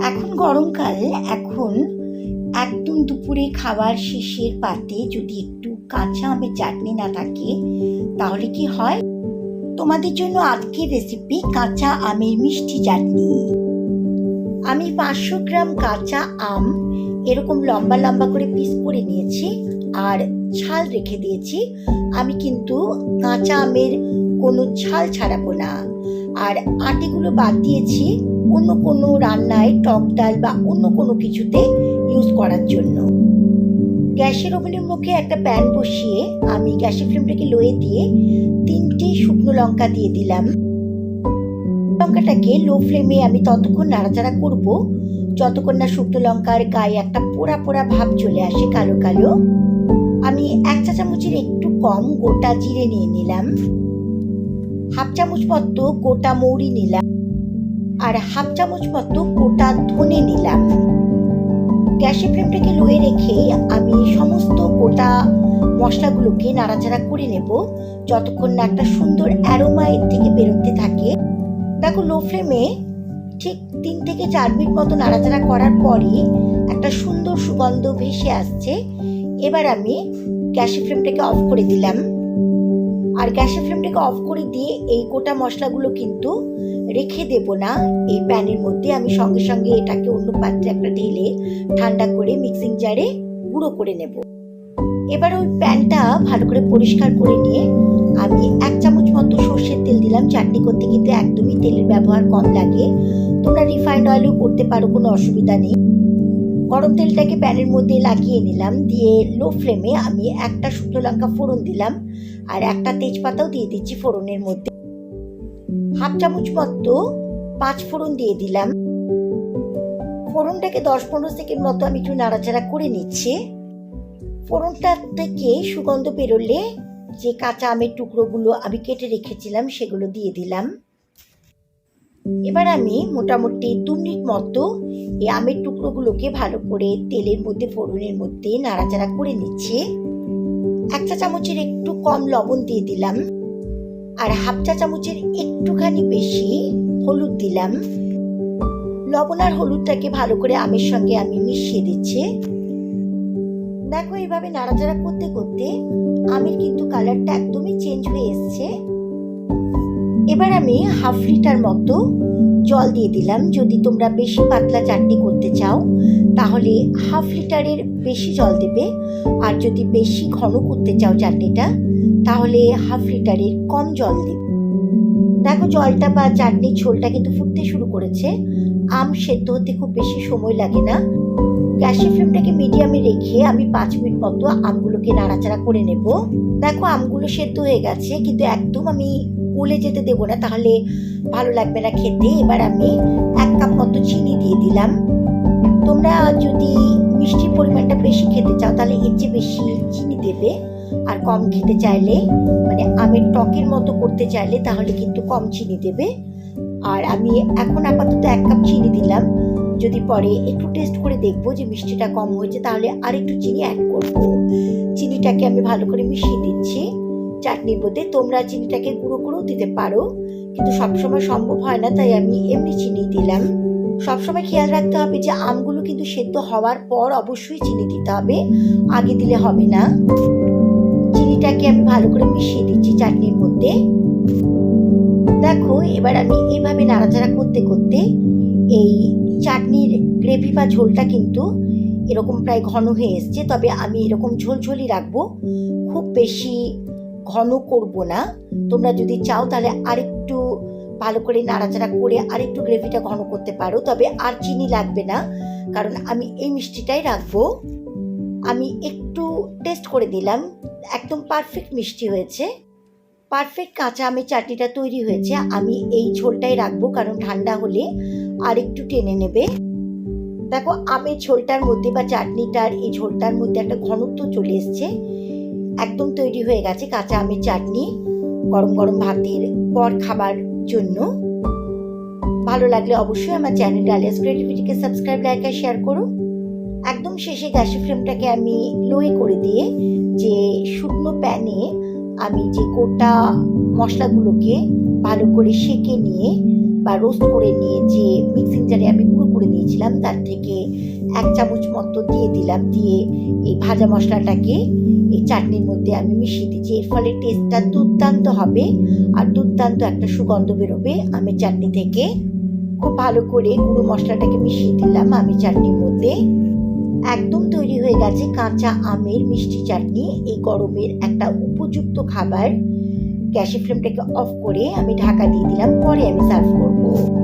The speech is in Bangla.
এখন গরমকাল এখন একদম দুপুরে খাবার শেষের পাতে যদি একটু কাঁচা আমের চাটনি না থাকে, তাহলে কি হয়? তোমাদের জন্য আজকের রেসিপি কাঁচা আমের মিষ্টি চাটনি। আমি পাঁচশো গ্রাম কাঁচা আম এরকম লম্বা লম্বা করে পিস করে নিয়েছি আর ছাল রেখে দিয়েছি। আমি কিন্তু কাঁচা আমের কোনো ছাল ছাড়াবো না। আর আটিগুলো বাদ দিয়েছি। অন্য কোনো রান্নায় টক ডাল বা অন্য কোনো কিছুতে ইউজ করার জন্য। গ্যাসের ওভেনের মুখে একটা প্যান বসিয়ে আমি গ্যাসের ফ্লেমটাকে লোয়ে দিয়ে তিনটে শুকনো লঙ্কা দিয়ে দিলাম। লঙ্কাটাকে লো ফ্লেমে আমি ততক্ষণ নাড়াচাড়া করব। যতক্ষণ না শুকনো লঙ্কার গায়ে একটা পোড়া পোড়া ভাব চলে আসে কালো কালো, আমি এক চা চামচের একটু কম গোটা জিরে নিয়ে নিলাম। হাফ চামচ মতো গোটা মৌরি নিলাম। আর হাফ চামচ মতো গোটা ধনে নিলাম। গ্যাসের ফ্লেমটাকে লোয়ে রেখে আমি সমস্ত গোটা মশলাগুলোকে নাড়াচাড়া করে নেব। যতক্ষণ না একটা সুন্দর অ্যারোমা এর থেকে বেরোতে থাকে। দেখো, লো ফ্লেমে ঠিক তিন থেকে চার মিনিট মতো নাড়াচাড়া করার পরই একটা সুন্দর সুগন্ধ ভেসে আসছে। এবার আমি গ্যাসের ফ্লেমটাকে অফ করে দিলাম। আর গ্যাসের ফ্লেমটাকে অফ করে দিয়ে এই গোটা মশলাগুলো কিন্তু রেখে দেব না। এই প্যানের মধ্যে আমি সঙ্গে সঙ্গে এটাকে অন্য পাত্রে একটা ঢেলে ঠান্ডা করে মিক্সিং জারে গুঁড়ো করে নেব। এবার ওই প্যানটা ভালো করে পরিষ্কার করে নিয়ে আমি এক চামচ মতো সর্ষের তেল দিলাম। চাটনি করতে কিন্তু একদমই তেলের ব্যবহার কম লাগে। তোমরা রিফাইন্ড অয়েলও করতে পারো, কোনো অসুবিধা নেই। গরম তেলটাকে প্যানের মধ্যে লাগিয়ে নিলাম, দিয়ে লো ফ্লেমে আমি একটা শুকনো লঙ্কা ফোড়ন দিলাম, আর একটা তেজপাতাও দিয়ে দিচ্ছি ফোড়নের মধ্যে। হাফ চামচ মতো পাঁচ ফোড়ন দিয়ে দিলাম। ফোড়নটাকে দশ পনেরো সেকেন্ড মতো আমি একটু নাড়াচাড়া করে নিচ্ছি। ফোড়নটা থেকে সুগন্ধ বেরোলে যে কাঁচা আমের টুকরোগুলো আমি কেটে রেখেছিলাম, সেগুলো দিয়ে দিলাম। এবার আমি মোটামুটি দু মিনিট মতো এই আমের টুকরোগুলোকে ভালো করে তেলের মধ্যে, ফোড়নের মধ্যে নাড়াচাড়া করে নিচ্ছি। এক চা চামচের একটু কম লবণ দিয়ে দিলাম আর হাফ চা চামচের একটুখানি বেশি হলুদ দিলাম। লবণ আর হলুদটাকে ভালো করে আমের সঙ্গে আমি মিশিয়ে দিচ্ছি। দেখো এইভাবে নাড়াচাড়া করতে করতে আমের কিন্তু কালারটা একদমই চেঞ্জ হয়ে এসছে। এবার আমি হাফ লিটার মতো জল দিয়ে দিলাম। যদি তোমরা বেশি পাতলা চাটনি করতে চাও, তাহলে হাফ লিটারের বেশি জল দেবে। আর যদি বেশি ঘন করতে চাও চাটনিটা, তাহলে হাফ লিটারের কম জল দেবে। দেখো জলটা বা চাটনির ঝোলটা কিন্তু ফুটতে শুরু করেছে। আম সেদ্ধ হতে খুব বেশি সময় লাগে না। গ্যাসের ফ্লেমটাকে মিডিয়ামে রেখে আমি পাঁচ মিনিট মতো আমগুলোকে নাড়াচাড়া করে নেব। দেখো আমগুলো সেদ্ধ হয়ে গেছে, কিন্তু একদম আমি গলে যেতে দেবো না, তাহলে ভালো লাগবে না খেতে। এবার আমি এক কাপ মতো চিনি দিয়ে দিলাম। তোমরা যদি মিষ্টির পরিমাণটা বেশি খেতে চাও, তাহলে এর চেয়ে বেশি চিনি দেবে। আর কম খেতে চাইলে মানে আমের টকের মতো করতে চাইলে তাহলে কিন্তু কম চিনি দেবে। আর আমি এখন আপাতত এক কাপ চিনি দিলাম। যদি পরে একটু টেস্ট করে দেখব যে মিষ্টিটা কম হয়েছে, তাহলে আর একটু চিনি অ্যাড করব। চিনিটাকে আমি ভালো করে মিশিয়ে দিচ্ছি। চাটনির মধ্যে তোমরা চিনিটাকে গুঁড়ো করেও দিতে পারো, কিন্তু সবসময় সম্ভব হয় না, তাই আমি এমনি চিনি দিলাম। সবসময় খেয়াল রাখতে হবে যে আমগুলো কিন্তু সেদ্ধ হওয়ার পর অবশ্যই চিনি দিতে হবে, আগে দিলে হবে না। চিনিটাকে আমি ভালো করে মিশিয়ে দিচ্ছি চাটনির মধ্যে। দেখো, এবার আমি এইভাবে নাড়াচাড়া করতে করতে এই চাটনির গ্রেভি বা ঝোলটা কিন্তু এরকম প্রায় ঘন হয়ে এসছে, তবে আমি এরকম ঝোলঝোলই রাখব। খুব বেশি ঘন করব না। তোমরা যদি চাও তাহলে আরেকটু ভালো করে নাড়াচাড়া করে আরেকটু গ্রেভিটা ঘন করতে পারো, তবে আর চিনি লাগবে না, কারণ আমি এই মিষ্টিটাই রাখব। আমি একটু টেস্ট করে দিলাম একদম পারফেক্ট মিষ্টি হয়েছে। পারফেক্ট কাঁচা আমের চাটনিটা তৈরি হয়েছে। আমি এই ঝোলটাই রাখব, কারণ ঠান্ডা হলে আর একটু টেনে নেবে। দেখো, আমের ঝোলটার মধ্যে বা চাটনিটার এই ঝোলটার মধ্যে একটা ঘনত্ব চলে এসছে। একদম তৈরি হয়ে গেছে কাঁচা আমের চাটনি গরম গরম ভাতের পর খাবার জন্য। ভালো লাগলে অবশ্যই আমার চ্যানেল ডালিয়াস ক্রিয়েটিভিটিকে সাবস্ক্রাইব, লাইক আর শেয়ার করো। একদম শেষে গ্যাসের ফ্লেমটাকে আমি লোয়ে করে দিয়ে যে শুকনো প্যানে আমি যে গোটা মশলাগুলোকে ভালো করে সেকে নিয়ে বা রোস্ট করে নিয়ে যে মিক্সিং জারে আমি গুঁড়ো করে নিয়েছিলাম, তার থেকে এক চামচ মতো দিয়ে দিলাম, দিয়ে এই ভাজা মশলাটাকে এই চাটনির মধ্যে আমি মিশিয়ে দিচ্ছি। এর ফলে টেস্টটা দুর্দান্ত হবে আর দুর্দান্ত একটা সুগন্ধ বেরোবে। আমের চাটনি থেকে খুব ভালো করে গুঁড়ো মশলাটাকে মিশিয়ে দিলাম। আমি চাটনির মধ্যে একদম তৈরি হয়ে গেছে কাঁচা আমের মিষ্টি চাটনি। এই গরমের একটা উপযুক্ত খাবার। গ্যাসের ফ্লেমটাকে অফ করে আমি ঢাকা দিয়ে দিলাম, পরে আমি সার্ভ করব।